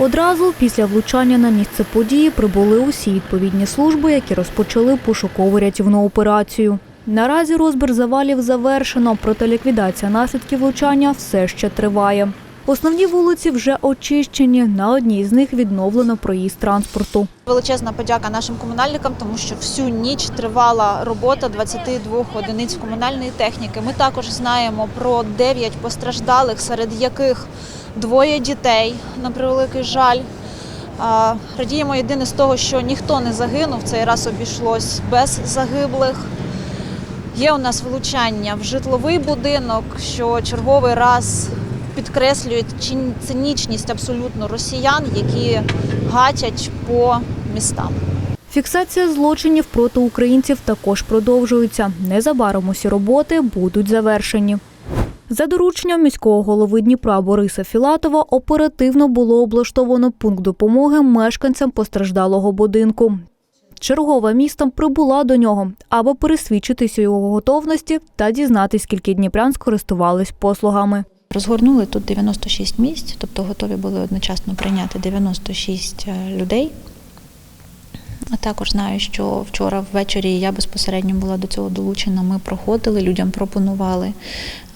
Одразу після влучання на місце події прибули усі відповідні служби, які розпочали пошукову рятівну операцію. Наразі розбір завалів завершено, проте ліквідація наслідків влучання все ще триває. Основні вулиці вже очищені. На одній з них відновлено проїзд транспорту. Величезна подяка нашим комунальникам, тому що всю ніч тривала робота 22 одиниць комунальної техніки. Ми також знаємо про 9 постраждалих, серед яких двоє дітей, на превеликий жаль. Радіємо єдине з того, що ніхто не загинув. Цей раз обійшлось без загиблих. Є у нас влучання в житловий будинок, що черговий раз підкреслюють цинічність абсолютно росіян, які гатять по містам. Фіксація злочинів проти українців також продовжується. Незабаром усі роботи будуть завершені. За дорученням міського голови Дніпра Бориса Філатова оперативно було облаштовано пункт допомоги мешканцям постраждалого будинку. Чергова містом прибула до нього, аби пересвідчитися у його готовності та дізнатись, скільки дніпрян скористувались послугами. Розгорнули тут 96 місць, тобто готові були одночасно прийняти 96 людей. А також знаю, що вчора ввечері я безпосередньо була до цього долучена. Ми проходили, людям пропонували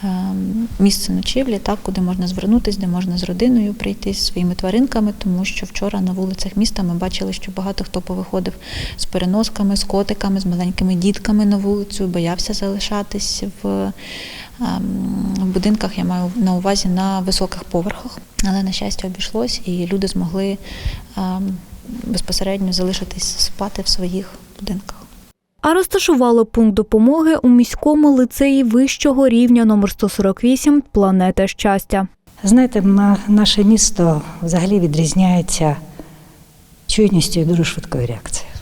ем, місце ночівлі, так, куди можна звернутися, де можна з родиною прийти зі своїми тваринками, тому що вчора на вулицях міста ми бачили, що багато хто повиходив з переносками, з котиками, з маленькими дітками на вулицю, боявся залишатись в ем, в будинках, я маю на увазі на високих поверхах. Але на щастя обійшлось, і люди змогли ем, безпосередньо залишитись спати в своїх будинках. А розташували пункт допомоги у міському лицеї вищого рівня номер 148 Планета щастя. Знаєте, наше місто взагалі відрізняється чуйністю і дуже швидкою реакцією.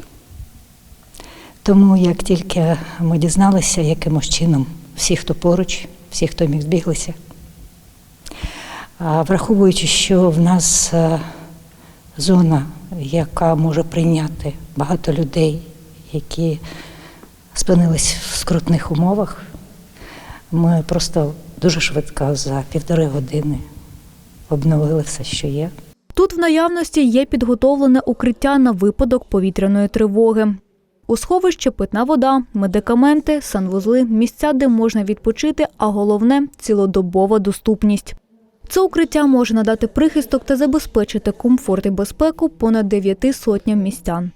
Тому як тільки ми дізналися, якимось чином всі, хто поруч, всі, хто міг збіглися, враховуючи, що в нас е, зона, яка може прийняти багато людей, які спинились в скрутних умовах, ми просто дуже швидко за півтори години обновили все, що є. Тут в наявності є підготовлене укриття на випадок повітряної тривоги. У сховищі питна вода, медикаменти, санвузли, місця, де можна відпочити, а головне цілодобова доступність. Це укриття може надати прихисток та забезпечити комфорт і безпеку понад дев'яти сотням містян.